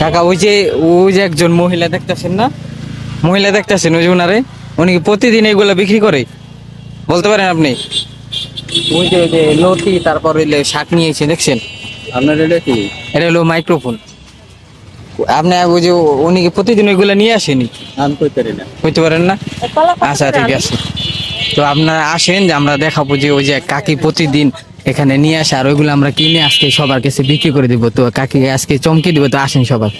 কাকা ওই যে ওই যে একজন মহিলা দেখতেছেন না? মহিলা দেখতেছেন ওই যে ওনারে উনি কি প্রতিদিন এগুলো বিক্রি করে? বলতে পারেন আপনি? ওই যে যে লতি তারপর ওই শাক নিয়ে এসে দেখছেন? আপনার এটা কি? এটা হলো মাইক্রোফোন আপনি ওই যে উনি কি প্রতিদিন ওইগুলো নিয়ে আসেনি? আমি কই পারি না। হইতে পারেন না? আচ্ছা ঠিক আছে। তো আপনারা আসেন যে আমরা দেখাবো যে ওই যে কাকি প্রতিদিন এখানে নিয়ে আসে আর ওইগুলো আমরা কিনে আজকে সবার কাছে বিক্রি করে দিব। তো কাকি আজকে চমকে দিব, তো আসেন সবাই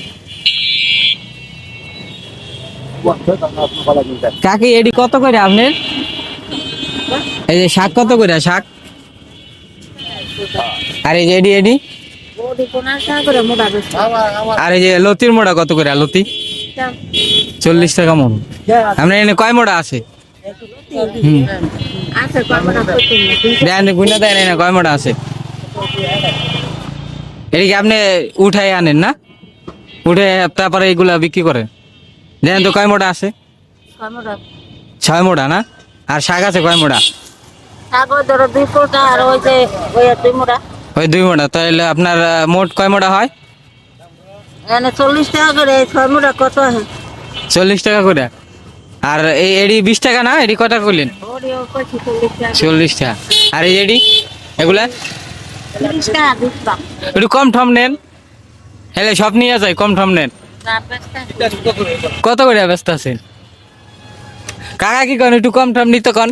কাকি, এডি কত করে আপনার? এই যে শাক কত করে শাক? আর এই যে এডি এডি? আর এই যে লতির মোড়া কত করে লতি? চল্লিশ টাকা মন। আপনার এনে কয় মোড়া আছে? হুম। দেন গুনা দেন না কয় মোটা আছে এদিকে আপনি উঠাই আনেন না? উঠে তারপরে এগুলা বিক্রি করেন? দেন তো কয় মোটা আছে? ছয় মোটা না? আর শাক আছে কয় মোটা ওই দুই মোটা তাহলে আপনার মোট কয় মোটা হয় চল্লিশ টাকা করে ছয় কত চল্লিশ টাকা করে। আর এই এডি বিশ টাকা না? এডি কটা করলেন? চল্লিশ টাকা আর এই এডি এগুলা? একটু কম ঠম নেন। হেলে সব নিয়ে যায় কম ঠম নেন। কত করে ব্যস্ত আছেন? কাকা কি কন একটু কম টম নিতে কন?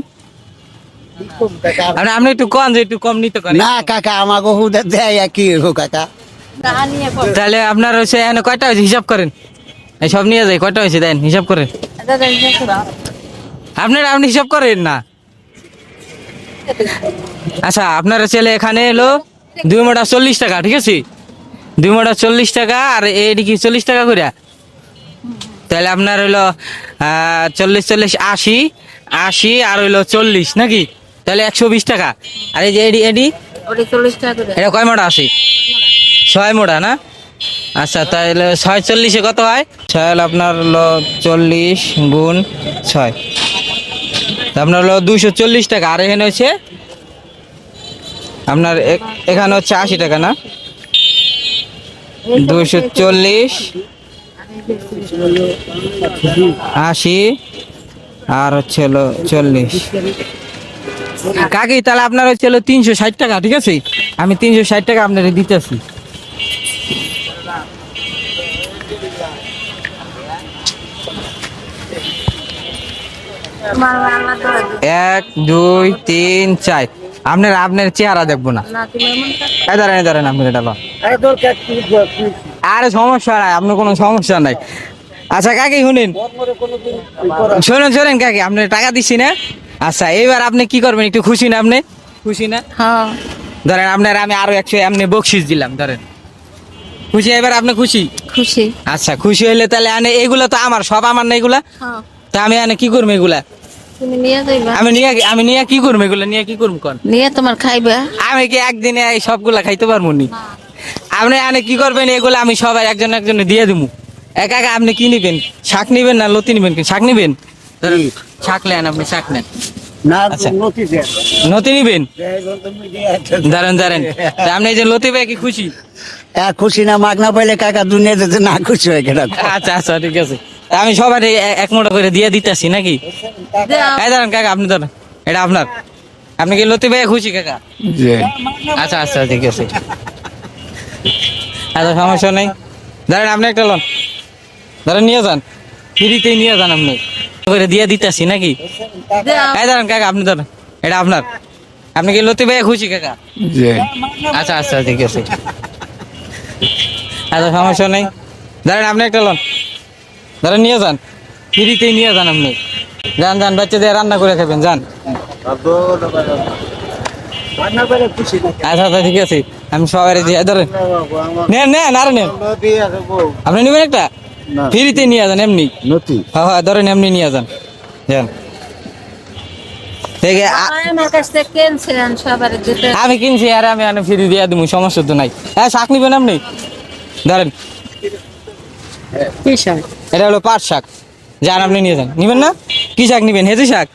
আপনি একটু কন যে একটু কম নিতে কন। না কাকা আমাকে হুদে দেয় কি কাকা। তাহলে আপনার হচ্ছে এখানে কয়টা হয়েছে? হিসাব করেন। সব নিয়ে যায় কয়টা হয়েছে দেন হিসাব করেন। আপনার আপনি হিসাব করেন না। আচ্ছা আপনার ছেলে এখানে এলো দুই মোটা চল্লিশ টাকা ঠিক আছে? দুই মোটা চল্লিশ টাকা আর এইদিকে চল্লিশ টাকা করে তাহলে আপনার হইল চল্লিশ চল্লিশ আশি আশি আর হইল চল্লিশ নাকি? তাহলে একশো বিশ টাকা। আর এই যে এডি এডি এটা কয় মোটা আছে ছয় মোটা না? আচ্ছা তাহলে ছয় চল্লিশে কত হয়? ছয় হলো আপনার হলো চল্লিশ গুণ ছয়। আপনার হলো দুইশো চল্লিশ টাকা, আর এখানে হচ্ছে আপনার এখানে হচ্ছে আশি টাকা না? দুইশো চল্লিশ, আশি, আর হচ্ছে হলো চল্লিশ। কাকি, তাহলে আপনার হচ্ছে হলো তিনশো ষাট টাকা, ঠিক আছে? আমি তিনশো ষাট টাকা আপনাকে দিতেছি। এক দুই তিন চার। আপনার আপনার চেহারা দেখব না। এই দাঁড়ান দাঁড়ান আপনার এটা আরে সমস্যা নাই আপনার কোনো সমস্যা নাই। আচ্ছা কাকি শুনেন। শোনেন শোনেন কাকি আপনি টাকা দিচ্ছি না। আচ্ছা এবার আপনি কি করবেন একটু খুশি না আপনি? খুশি না? হ্যাঁ। ধরেন আপনার আমি আরও একশো এমনি বকশিস দিলাম ধরেন। খুশি এবার আপনি খুশি? খুশি। আচ্ছা খুশি হইলে তাহলে এগুলো তো আমার সব আমার না এগুলা? হ্যাঁ। তা আমি আনে কি করব এগুলা? তুমি নিয়ে যাইবা। আমি নিয়ে আমি নিয়ে কি করব এগুলা? নিয়ে কি করব কোন? নিয়ে তোমার খাইবা। আমি কি একদিনে এই সবগুলা খাইতে পারব নি? আপনি আনে কি করবেন? এগুলো আমি সবাই একজন একজনে দিয়ে দিবো একা একা আপনি কি নিবেন? শাক নিবেন না লতি নিবেন শাক নিবেন? ধরেন, শাক নেন আপনি শাক নেন। না আচ্ছা। নতি লতি নিবেন? দাঁড়ান দাঁড়ান আপনি এই যে লতি পেয়ে কি খুশি? খুশি না মাগ না পাইলে কাকা দুনিয়া যেতে না খুশি হয়ে গেল আচ্ছা আচ্ছা ঠিক আছে। আমি সবার এক মোটা করে দিয়ে দিতেছি নাকি? এই দাঁড়ান কাকা আপনি ধরেন এটা আপনার। আপনি কি লতি পেয়ে খুশি কাকা? আচ্ছা আচ্ছা ঠিক আছে। আচ্ছা সমস্যা নেই। ধরেন আপনি একটা লোন। ধরেন নিয়ে যান। ফ্রিতেই নিয়ে যান আপনি। করে দিয়ে দিতেছি নাকি? এই ধরেন কাকা আপনি ধরেন এটা আপনার। আপনি কি লতি ভাই খুশি কাকা? আচ্ছা আচ্ছা ঠিক আছে। আচ্ছা সমস্যা নেই। ধরেন আপনি একটা লোন। ধরেন নিয়ে যান। ফ্রিতেই নিয়ে যান আপনি। যান যান বাচ্চাদের রান্না করে খাবেন যান। আচ্ছা আচ্ছা ঠিক আছে। আমি সবাই ধরেন। নেন নেন আরে নেন। আপনি নেবেন একটা? ফ্রিতে নিয়ে যান এমনি। হ্যাঁ হ্যাঁ ধরেন এমনি নিয়ে যান। যান। ঠিক আছে, আ- আমার কাছ থেকে কিনছেন সবার দিতে আমি কিনছি আর আমি আমি ফ্রি দিয়ে দিব সমস্যা তো নাই। হ্যাঁ শাক নিবেন আপনি? ধরেন। কি শাক? এটা হলো পাট শাক। যান আপনি নিয়ে যান। নিবেন না? কি শাক নিবেন? হেজি শাক?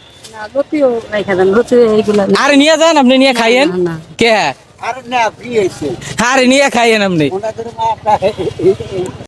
আরে নিয়ে যান আপনি নিয়ে খাইয়েন। কে? হ্যাঁ আরে না ফ্রি হইছে আরে নিয়ে খাইয়েন আপনি।